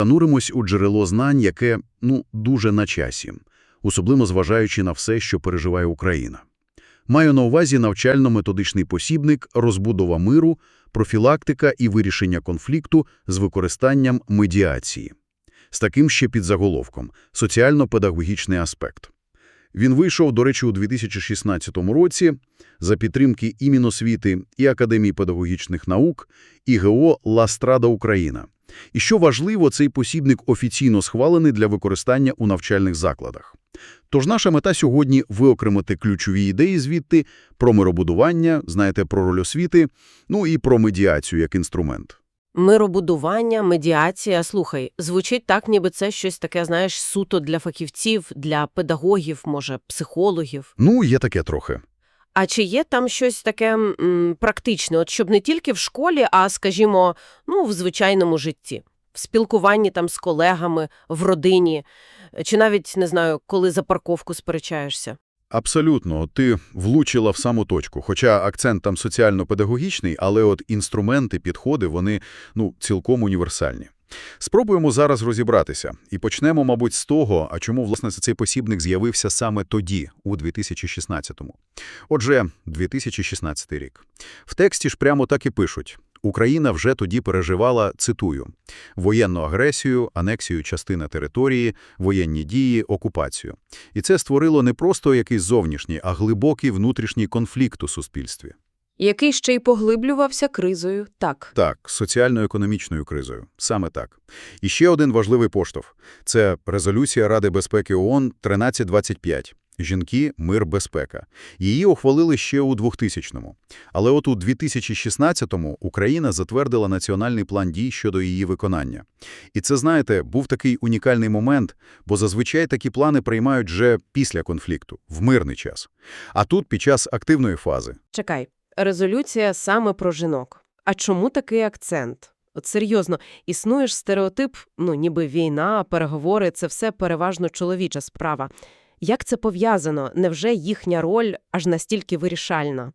Зануримось у джерело знань, яке, ну, дуже на часі, особливо зважаючи на все, що переживає Україна. Маю на увазі навчально-методичний посібник «Розбудова миру», профілактика і вирішення конфлікту з використанням медіації. З таким ще підзаголовком – соціально-педагогічний аспект. Він вийшов, до речі, у 2016 році за підтримки і Міносвіти, і Академії педагогічних наук, і ГО «Ла Страда Україна». І що важливо, цей посібник офіційно схвалений для використання у навчальних закладах. Тож наша мета сьогодні – виокремити ключові ідеї звідти про миробудування, знаєте, про роль освіти, ну і про медіацію як інструмент. Миробудування, медіація. Слухай, звучить так, ніби це щось таке, знаєш, суто для фахівців, для педагогів, може, психологів. Ну, є таке трохи. А чи є там щось таке м, практичне, от щоб не тільки в школі, а, скажімо, ну, в звичайному житті, в спілкуванні там з колегами, в родині, чи навіть, не знаю, коли за парковку сперечаєшся? Абсолютно. Ти влучила в саму точку. Хоча акцент там соціально-педагогічний, але от інструменти, підходи, вони, ну, цілком універсальні. Спробуємо зараз розібратися. І почнемо, мабуть, з того, а чому, власне, цей посібник з'явився саме тоді, у 2016-му. Отже, 2016 рік. В тексті ж прямо так і пишуть. Україна вже тоді переживала, цитую, воєнну агресію, анексію частини території, воєнні дії, окупацію. І це створило не просто якийсь зовнішній, а глибокий внутрішній конфлікт у суспільстві. Який ще й поглиблювався кризою, так. Так, соціально-економічною кризою. Саме так. І ще один важливий поштовх – це резолюція Ради безпеки ООН 1325. Жінки, мир, безпека. Її ухвалили ще у 2000-му. Але от у 2016-му Україна затвердила національний план дій щодо її виконання. І це, знаєте, був такий унікальний момент, бо зазвичай такі плани приймають вже після конфлікту, в мирний час. А тут під час активної фази. Чекай, резолюція саме про жінок. А чому такий акцент? От серйозно, існує ж стереотип, ну ніби війна, переговори – це все переважно чоловіча справа. Як це пов'язано? Невже їхня роль аж настільки вирішальна?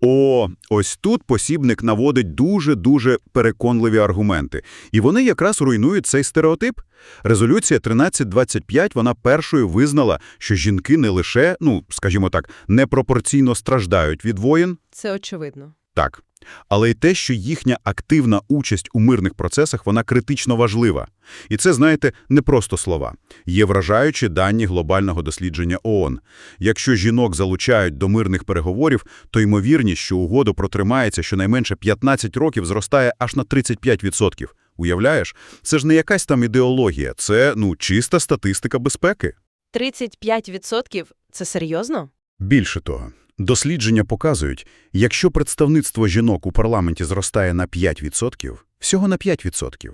О, ось тут посібник наводить дуже-дуже переконливі аргументи. І вони якраз руйнують цей стереотип. Резолюція 1325, вона першою визнала, що жінки не лише, ну, скажімо так, непропорційно страждають від воєн, Це очевидно. так, але й те, що їхня активна участь у мирних процесах, вона критично важлива. І це, знаєте, не просто слова. Є вражаючі дані глобального дослідження ООН. Якщо жінок залучають до мирних переговорів, то ймовірність, що угода протримається щонайменше 15 років, зростає аж на 35%. Уявляєш? Це ж не якась там ідеологія, це, ну, чиста статистика безпеки. 35% – це серйозно? Більше того, дослідження показують, якщо представництво жінок у парламенті зростає на 5%, всього на 5%,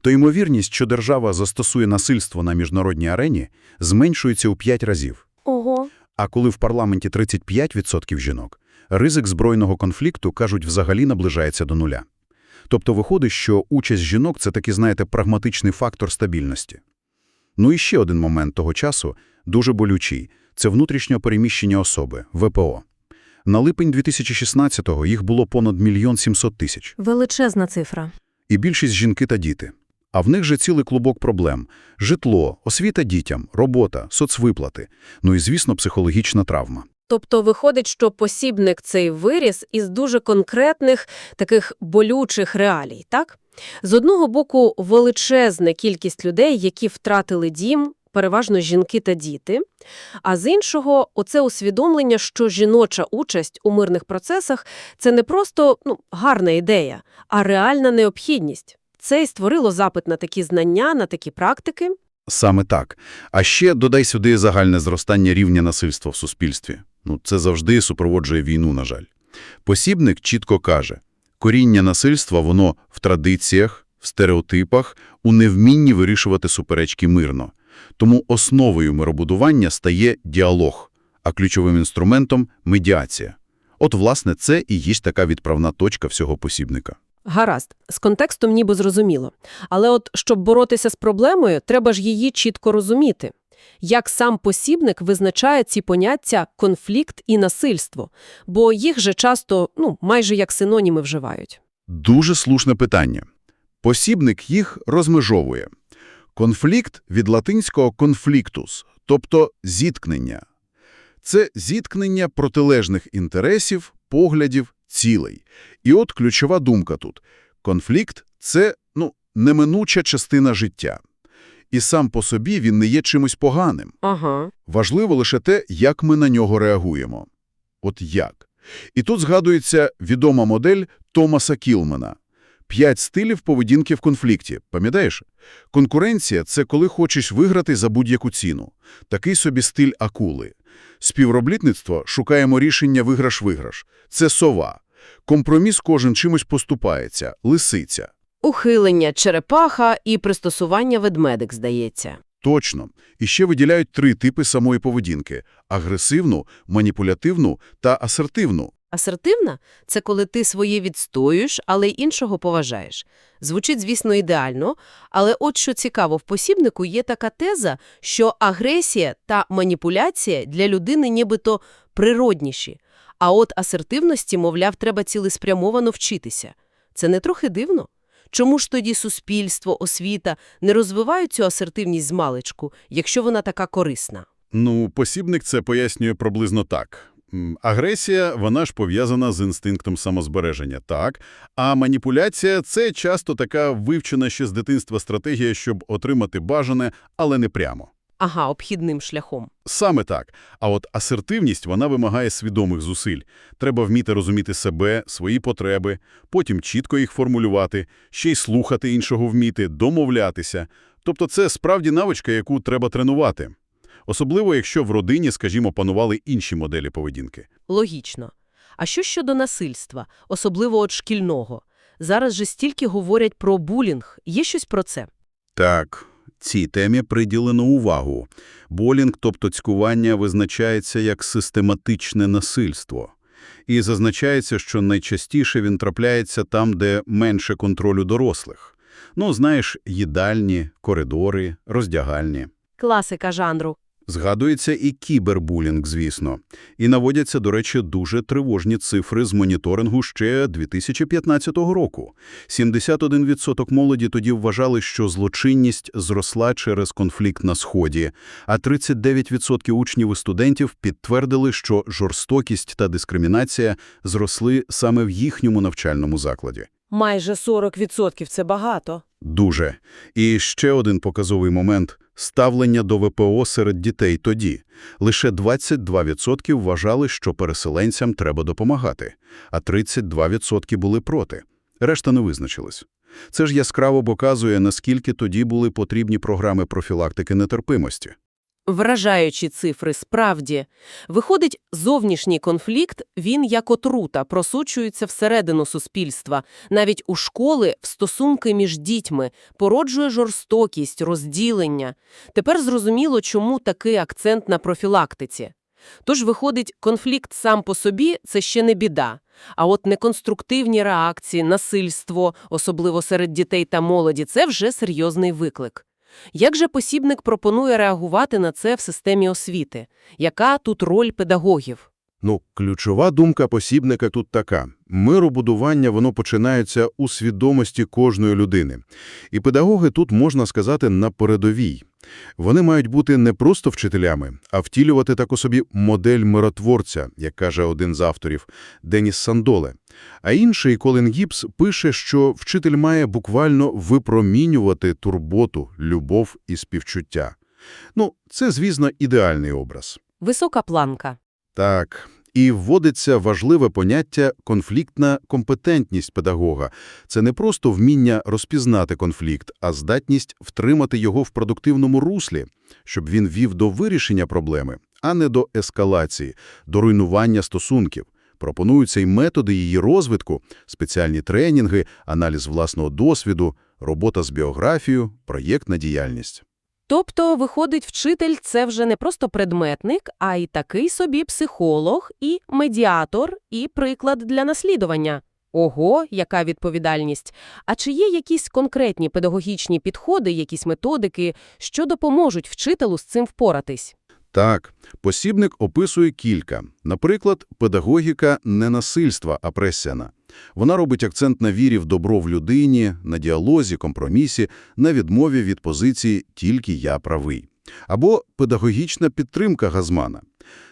то ймовірність, що держава застосує насильство на міжнародній арені, зменшується у 5 разів. Ого. А коли в парламенті 35% жінок, ризик збройного конфлікту, кажуть, взагалі наближається до нуля. Тобто виходить, що участь жінок – це такий, знаєте, прагматичний фактор стабільності. Ну і ще один момент того часу, дуже болючий – це внутрішньо переміщення особи, ВПО. На липень 2016-го їх було понад мільйон сімсот тисяч. Величезна цифра. І більшість жінки та діти. А в них же цілий клубок проблем – житло, освіта дітям, робота, соцвиплати, ну і, звісно, психологічна травма. Тобто виходить, що посібник цей виріс із дуже конкретних таких болючих реалій, так? З одного боку, величезна кількість людей, які втратили дім, переважно жінки та діти, а з іншого – оце усвідомлення, що жіноча участь у мирних процесах – це не просто ну, гарна ідея, а реальна необхідність. Це і створило запит на такі знання, на такі практики. Саме так. А ще додай сюди загальне зростання рівня насильства в суспільстві. Ну, це завжди супроводжує війну, на жаль. Посібник чітко каже, коріння насильства воно в традиціях, в стереотипах, у невмінні вирішувати суперечки мирно. Тому основою миробудування стає діалог, а ключовим інструментом – медіація. От, власне, це і є така відправна точка всього посібника. Гаразд, з контекстом ніби зрозуміло. Але от щоб боротися з проблемою, треба ж її чітко розуміти. Як сам посібник визначає ці поняття конфлікт і насильство, бо їх же часто, ну, майже як синоніми вживають. Дуже слушне питання. Посібник їх розмежовує. Конфлікт від латинського «conflictus», тобто «зіткнення». Це зіткнення протилежних інтересів, поглядів, цілей. І от ключова думка тут. Конфлікт – це, ну, неминуча частина життя. І сам по собі він не є чимось поганим. Ага. Важливо лише те, як ми на нього реагуємо. От як. І тут згадується відома модель Томаса Кілмана. П'ять стилів поведінки в конфлікті. Пам'ятаєш? Конкуренція – це коли хочеш виграти за будь-яку ціну. Такий собі стиль акули. Співробітництво – шукаємо рішення виграш-виграш. Це сова. Компроміс кожен чимось поступається. Лисиця. Ухилення черепаха і пристосування ведмедик, здається. Точно. І ще виділяють три типи самої поведінки – агресивну, маніпулятивну та асертивну. Асертивна – це коли ти своє відстоюєш, але й іншого поважаєш. Звучить, звісно, ідеально, але от що цікаво, в посібнику є така теза, що агресія та маніпуляція для людини нібито природніші, а от асертивності, мовляв, треба цілеспрямовано вчитися. Це не трохи дивно? Чому ж тоді суспільство, освіта не розвивають цю асертивність з маличку, якщо вона така корисна? Ну, посібник це пояснює приблизно так. Агресія, вона ж пов'язана з інстинктом самозбереження, так. А маніпуляція – це часто така вивчена ще з дитинства стратегія, щоб отримати бажане, але не прямо. Ага, обхідним шляхом. Саме так. А от асертивність, вона вимагає свідомих зусиль. Треба вміти розуміти себе, свої потреби, потім чітко їх формулювати, ще й слухати іншого вміти, домовлятися. Тобто це справді навичка, яку треба тренувати. Особливо, якщо в родині, скажімо, панували інші моделі поведінки. Логічно. А що щодо насильства, особливо от шкільного? Зараз же стільки говорять про булінг. Є щось про це? Так, цій темі приділено увагу. Болінг, тобто цькування, визначається як систематичне насильство. І зазначається, що найчастіше він трапляється там, де менше контролю дорослих. Ну, знаєш, їдальні, коридори, роздягальні. Класика жанру. Згадується і кібербулінг, звісно. І наводяться, до речі, дуже тривожні цифри з моніторингу ще 2015 року. 71% молоді тоді вважали, що злочинність зросла через конфлікт на Сході, а 39% учнів і студентів підтвердили, що жорстокість та дискримінація зросли саме в їхньому навчальному закладі. Майже 40% – це багато. Дуже. І ще один показовий момент – ставлення до ВПО серед дітей тоді. Лише 22% вважали, що переселенцям треба допомагати, а 32% були проти. Решта не визначилась. Це ж яскраво показує, наскільки тоді були потрібні програми профілактики нетерпимості. Вражаючі цифри, справді. Виходить, зовнішній конфлікт, він як отрута, просучується всередину суспільства. Навіть у школи в стосунки між дітьми породжує жорстокість, розділення. Тепер зрозуміло, чому такий акцент на профілактиці. Тож, виходить, конфлікт сам по собі – це ще не біда. А от неконструктивні реакції, насильство, особливо серед дітей та молоді – це вже серйозний виклик. Як же посібник пропонує реагувати на це в системі освіти? Яка тут роль педагогів? Ну, ключова думка посібника тут така. Миробудування, воно починається у свідомості кожної людини. І педагоги тут, можна сказати, на передовій. Вони мають бути не просто вчителями, а втілювати таку собі модель миротворця, як каже один з авторів, Деніс Сандоле. А інший, Колін Гібс, пише, що вчитель має буквально випромінювати турботу, любов і співчуття. Ну, це, звісно, ідеальний образ. Висока планка. Так, і вводиться важливе поняття «конфліктна компетентність педагога». Це не просто вміння розпізнати конфлікт, а здатність втримати його в продуктивному руслі, щоб він вів до вирішення проблеми, а не до ескалації, до руйнування стосунків. Пропонуються й методи її розвитку, спеціальні тренінги, аналіз власного досвіду, робота з біографією, проєктна діяльність. Тобто, виходить, вчитель – це вже не просто предметник, а й такий собі психолог, і медіатор, і приклад для наслідування. Ого, яка відповідальність! А чи є якісь конкретні педагогічні підходи, якісь методики, що допоможуть вчителю з цим впоратись? Так, посібник описує кілька. Наприклад, педагогіка не насильства, а пресіна. Вона робить акцент на вірі в добро в людині, на діалозі, компромісі, на відмові від позиції «тільки я правий». Або педагогічна підтримка Газмана.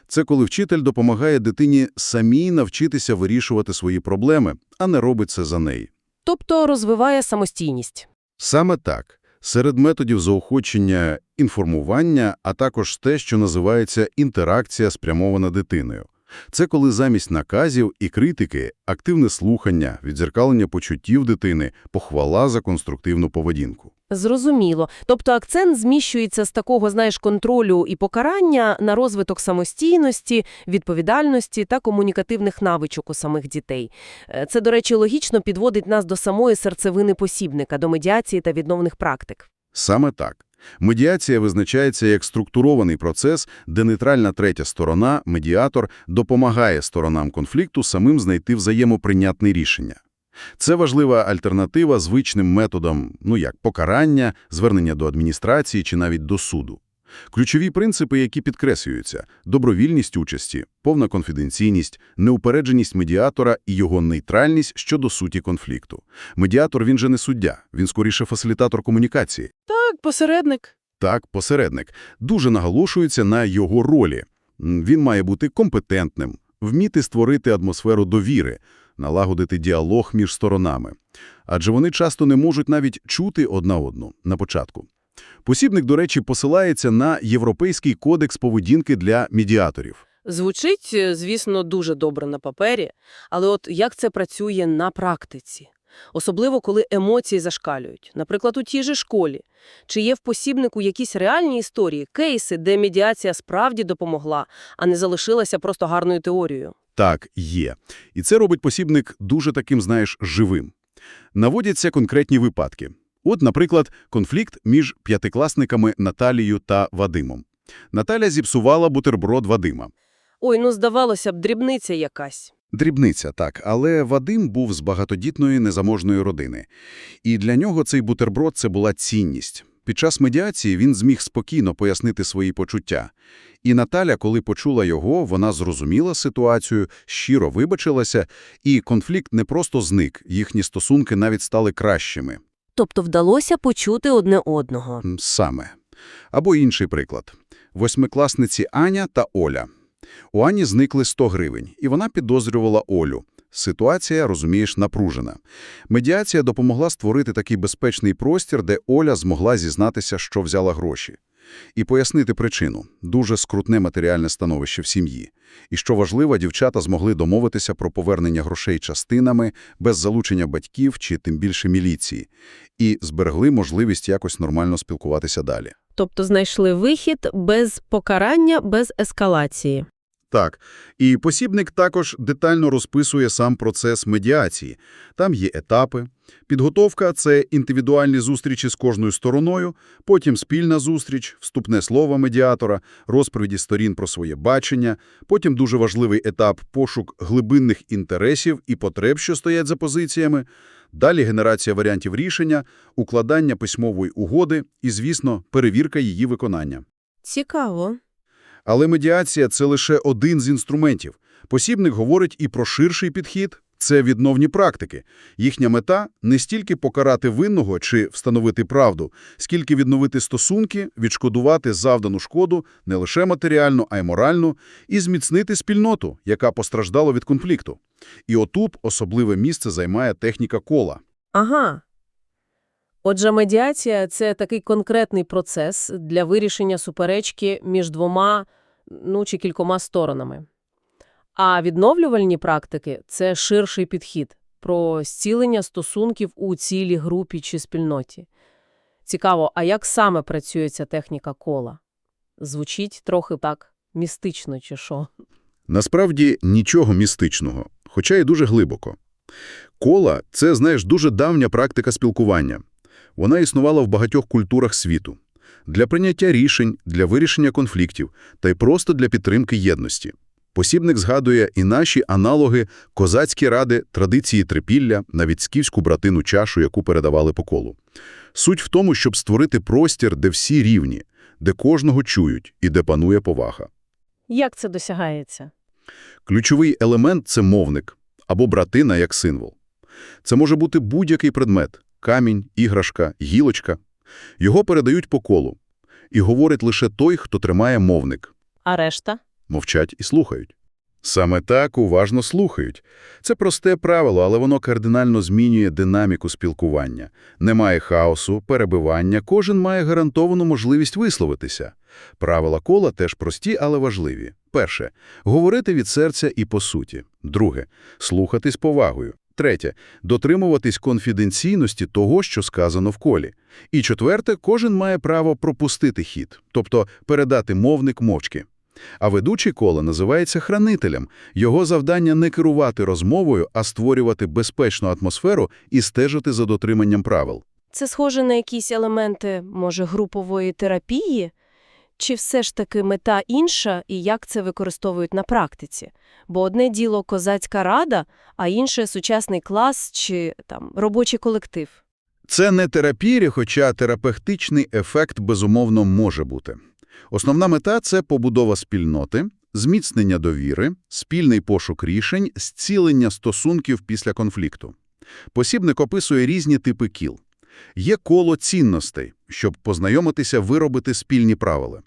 Це коли вчитель допомагає дитині самій навчитися вирішувати свої проблеми, а не робить це за неї. Тобто розвиває самостійність. Саме так. Серед методів заохочення інформування, а також те, що називається інтеракція спрямована дитиною. Це коли замість наказів і критики активне слухання, відзеркалення почуттів дитини, похвала за конструктивну поведінку. Зрозуміло. Тобто акцент зміщується з такого, знаєш, контролю і покарання на розвиток самостійності, відповідальності та комунікативних навичок у самих дітей. Е, Це, до речі, логічно підводить нас до самої серцевини посібника, до медіації та відновних практик. Саме так. Медіація визначається як структурований процес, де нейтральна третя сторона, медіатор, допомагає сторонам конфлікту самим знайти взаємоприйнятне рішення. Це важлива альтернатива звичним методам, ну як покарання, звернення до адміністрації чи навіть до суду. Ключові принципи, які підкреслюються – добровільність участі, повна конфіденційність, неупередженість медіатора і його нейтральність щодо суті конфлікту. Медіатор – він же не суддя, він скоріше фасилітатор комунікації. Так, посередник. Так, посередник. Дуже наголошується на його ролі. Він має бути компетентним, вміти створити атмосферу довіри, налагодити діалог між сторонами. Адже вони часто не можуть навіть чути одна одну на початку. Посібник, до речі, посилається на Європейський кодекс поведінки для медіаторів. Звучить, е, звісно, дуже добре на папері, але от як це працює на практиці? Особливо, коли емоції зашкалюють. Наприклад, у тій же школі. Чи є в посібнику якісь реальні історії, кейси, де медіація справді допомогла, а не залишилася просто гарною теорією? Так, є. І це робить посібник дуже таким, знаєш, живим. Наводяться конкретні випадки. От, наприклад, конфлікт між п'ятикласниками Наталією та Вадимом. Наталя зіпсувала бутерброд Вадима. Ой, ну здавалося б, дрібниця якась. Дрібниця, так, але Вадим був з багатодітної незаможної родини. І для нього цей бутерброд – це була цінність. Під час медіації він зміг спокійно пояснити свої почуття. І Наталя, коли почула його, вона зрозуміла ситуацію, щиро вибачилася, і конфлікт не просто зник, їхні стосунки навіть стали кращими. Тобто вдалося почути одне одного. Саме. Або інший приклад. Восьмикласниці Аня та Оля. У Ані зникли 100 гривень, і вона підозрювала Олю. Ситуація, розумієш, напружена. Медіація допомогла створити такий безпечний простір, де Оля змогла зізнатися, що взяла гроші. І пояснити причину – дуже скрутне матеріальне становище в сім'ї. І що важливо, дівчата змогли домовитися про повернення грошей частинами, без залучення батьків чи тим більше міліції. І зберегли можливість якось нормально спілкуватися далі. Тобто знайшли вихід без покарання, без ескалації. Так, і посібник також детально розписує сам процес медіації. Там є етапи. Підготовка – це індивідуальні зустрічі з кожною стороною, потім спільна зустріч, вступне слово медіатора, розповіді сторін про своє бачення, потім дуже важливий етап – пошук глибинних інтересів і потреб, що стоять за позиціями, далі генерація варіантів рішення, укладання письмової угоди і, звісно, перевірка її виконання. Цікаво. Але медіація – це лише один з інструментів. Посібник говорить і про ширший підхід – це відновні практики. Їхня мета – не стільки покарати винного чи встановити правду, скільки відновити стосунки, відшкодувати завдану шкоду не лише матеріальну, а й моральну, і зміцнити спільноту, яка постраждала від конфлікту. І отут особливе місце займає техніка кола. Ага. Отже, медіація – це такий конкретний процес для вирішення суперечки між двома, ну, чи кількома сторонами. А відновлювальні практики – це ширший підхід про зцілення стосунків у цілій групі чи спільноті. Цікаво, а як саме працює ця техніка кола? Звучить трохи так містично чи що? Насправді нічого містичного, хоча й дуже глибоко. Кола – це, знаєш, дуже давня практика спілкування. Вона існувала в багатьох культурах світу. Для прийняття рішень, для вирішення конфліктів та й просто для підтримки єдності. Посібник згадує і наші аналоги, козацькі ради, традиції трипілля, навіть скіфську братину чашу, яку передавали по колу. Суть в тому, щоб створити простір, де всі рівні, де кожного чують і де панує повага. Як це досягається? Ключовий елемент – це мовник. або братина як символ. Це може бути будь-який предмет – камінь, іграшка, гілочка. Його передають по колу. І говорить лише той, хто тримає мовник. А решта? Мовчать і слухають. Саме так уважно слухають. Це просте правило, але воно кардинально змінює динаміку спілкування. Немає хаосу, перебивання, кожен має гарантовану можливість висловитися. Правила кола теж прості, але важливі. Перше – говорити від серця і по суті. Друге – слухати з повагою. Третє – дотримуватись конфіденційності того, що сказано в колі. І четверте – кожен має право пропустити хід, тобто передати мовник мовчки. А ведучий кола називається хранителем. Його завдання не керувати розмовою, а створювати безпечну атмосферу і стежити за дотриманням правил. Це схоже на якісь елементи, може, групової терапії? Чи все ж таки мета інша і як це використовують на практиці? Бо одне діло козацька рада, а інше сучасний клас чи там робочий колектив. Це не терапія, хоча терапевтичний ефект безумовно може бути. Основна мета – це побудова спільноти, зміцнення довіри, спільний пошук рішень, зцілення стосунків після конфлікту. Посібник описує різні типи кіл. Є коло цінностей, щоб познайомитися, виробити спільні правила.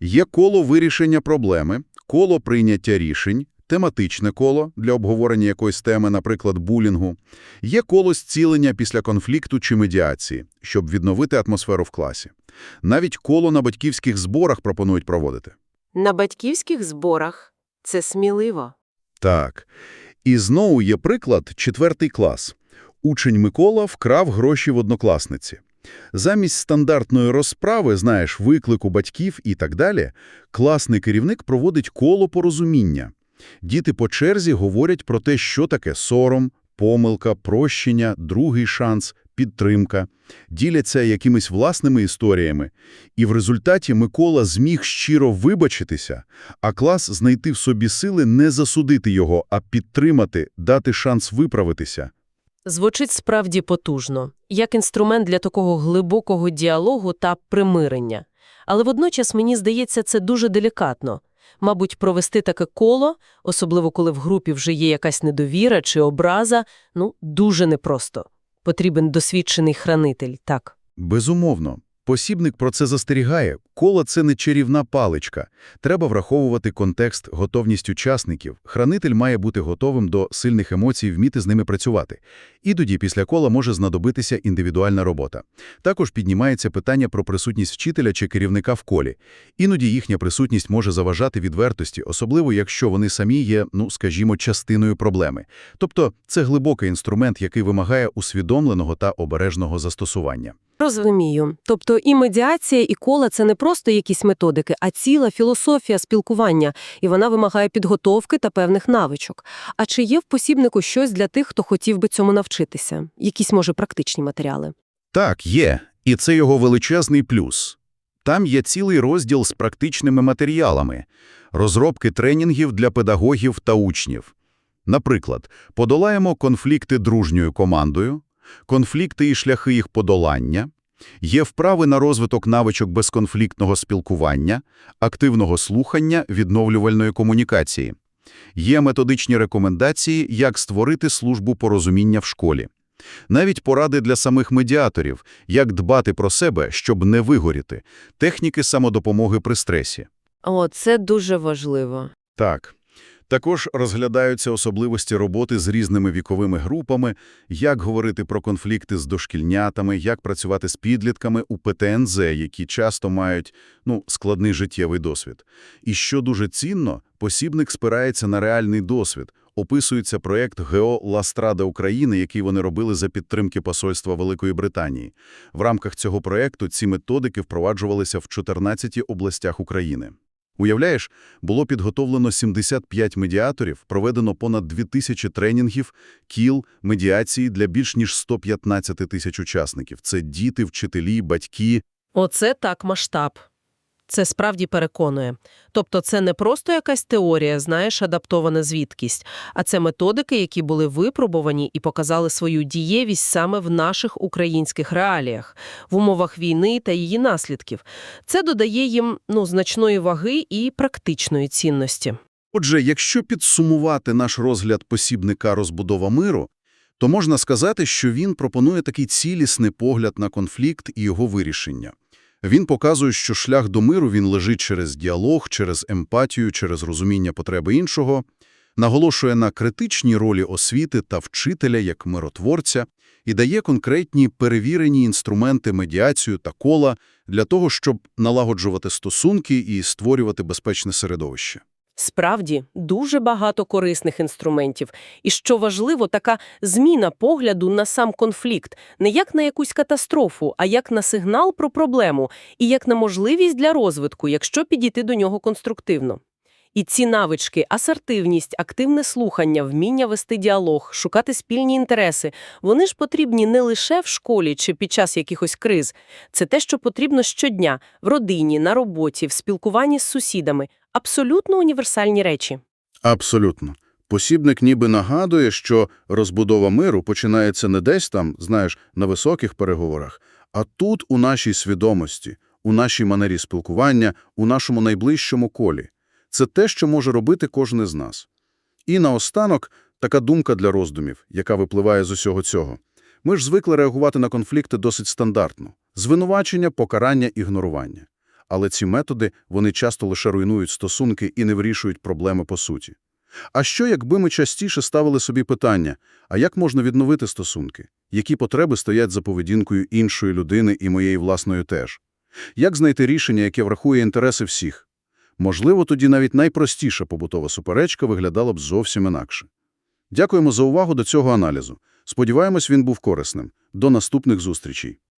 Є коло вирішення проблеми, коло прийняття рішень, тематичне коло для обговорення якоїсь теми, наприклад, булінгу. Є коло зцілення після конфлікту чи медіації, щоб відновити атмосферу в класі. Навіть коло на батьківських зборах пропонують проводити. На батьківських зборах це сміливо. Так. І знову є приклад – четвертий клас. Учень Микола вкрав гроші в однокласниці. Замість стандартної розправи, знаєш, виклику батьків і так далі, класний керівник проводить коло порозуміння. Діти по черзі говорять про те, що таке сором, помилка, прощення, другий шанс, підтримка. Діляться якимись власними історіями. І в результаті Микола зміг щиро вибачитися, а клас знайти в собі сили не засудити його, а підтримати, дати шанс виправитися. Звучить справді потужно, як інструмент для такого глибокого діалогу та примирення. Але водночас, мені здається, це дуже делікатно. Мабуть, провести таке коло, особливо коли в групі вже є якась недовіра чи образа, ну, дуже непросто. Потрібен досвідчений хранитель, так. Безумовно. Посібник про це застерігає. Коло – це не чарівна паличка. Треба враховувати контекст, готовність учасників. Хранитель має бути готовим до сильних емоцій, вміти з ними працювати. Іноді після кола може знадобитися індивідуальна робота. Також піднімається питання про присутність вчителя чи керівника в колі. Іноді їхня присутність може заважати відвертості, особливо якщо вони самі є, ну, скажімо, частиною проблеми. Тобто це глибокий інструмент, який вимагає усвідомленого та обережного застосування. Розумію. Тобто і медіація, і кола – це не просто якісь методики, а ціла філософія спілкування, і вона вимагає підготовки та певних навичок. А чи є в посібнику щось для тих, хто хотів би цьому навчитися? Якісь, може, практичні матеріали? Так, є. І це його величезний плюс. Там є цілий розділ з практичними матеріалами, розробки тренінгів для педагогів та учнів. Наприклад, подолаємо конфлікти дружньою командою, конфлікти і шляхи їх подолання, є вправи на розвиток навичок безконфліктного спілкування, активного слухання, відновлювальної комунікації. Є методичні рекомендації, як створити службу порозуміння в школі. Навіть поради для самих медіаторів, як дбати про себе, щоб не вигоріти, техніки самодопомоги при стресі. О, це дуже важливо. Так. Також розглядаються особливості роботи з різними віковими групами, як говорити про конфлікти з дошкільнятами, як працювати з підлітками у ПТНЗ, які часто мають ну, складний життєвий досвід. І що дуже цінно, посібник спирається на реальний досвід. Описується проєкт ГЕО «Ластрада України», який вони робили за підтримки посольства Великої Британії. В рамках цього проєкту ці методики впроваджувалися в 14 областях України. Уявляєш, було підготовлено 75 медіаторів, проведено понад 2000 тренінгів, кіл, медіації для більш ніж 115 тисяч учасників. Це діти, вчителі, батьки. Оце так масштаб. Це справді переконує. Тобто це не просто якась теорія, знаєш, адаптована звідкись, а це методики, які були випробувані і показали свою дієвість саме в наших українських реаліях, в умовах війни та її наслідків. Це додає їм ну, значної ваги і практичної цінності. Отже, якщо підсумувати наш розгляд посібника «Розбудова миру», то можна сказати, що він пропонує такий цілісний погляд на конфлікт і його вирішення. Він показує, що шлях до миру він лежить через діалог, через емпатію, через розуміння потреби іншого, наголошує на критичній ролі освіти та вчителя як миротворця і дає конкретні перевірені інструменти медіацію та кола для того, щоб налагоджувати стосунки і створювати безпечне середовище. Справді, дуже багато корисних інструментів. І що важливо, така зміна погляду на сам конфлікт, не як на якусь катастрофу, а як на сигнал про проблему і як на можливість для розвитку, якщо підійти до нього конструктивно. І ці навички – асертивність, активне слухання, вміння вести діалог, шукати спільні інтереси – вони ж потрібні не лише в школі чи під час якихось криз. Це те, що потрібно щодня – в родині, на роботі, в спілкуванні з сусідами – абсолютно універсальні речі. Абсолютно. Посібник ніби нагадує, що розбудова миру починається не десь там, знаєш, на високих переговорах, а тут у нашій свідомості, у нашій манері спілкування, у нашому найближчому колі. Це те, що може робити кожен із нас. І наостанок така думка для роздумів, яка випливає з усього цього. Ми ж звикли реагувати на конфлікти досить стандартно. Звинувачення, покарання, ігнорування. Але ці методи, вони часто лише руйнують стосунки і не вирішують проблеми по суті. А що, якби ми частіше ставили собі питання, а як можна відновити стосунки? Які потреби стоять за поведінкою іншої людини і моєї власної теж? Як знайти рішення, яке врахує інтереси всіх? Можливо, тоді навіть найпростіша побутова суперечка виглядала б зовсім інакше. Дякуємо за увагу до цього аналізу. Сподіваємось, він був корисним. До наступних зустрічей.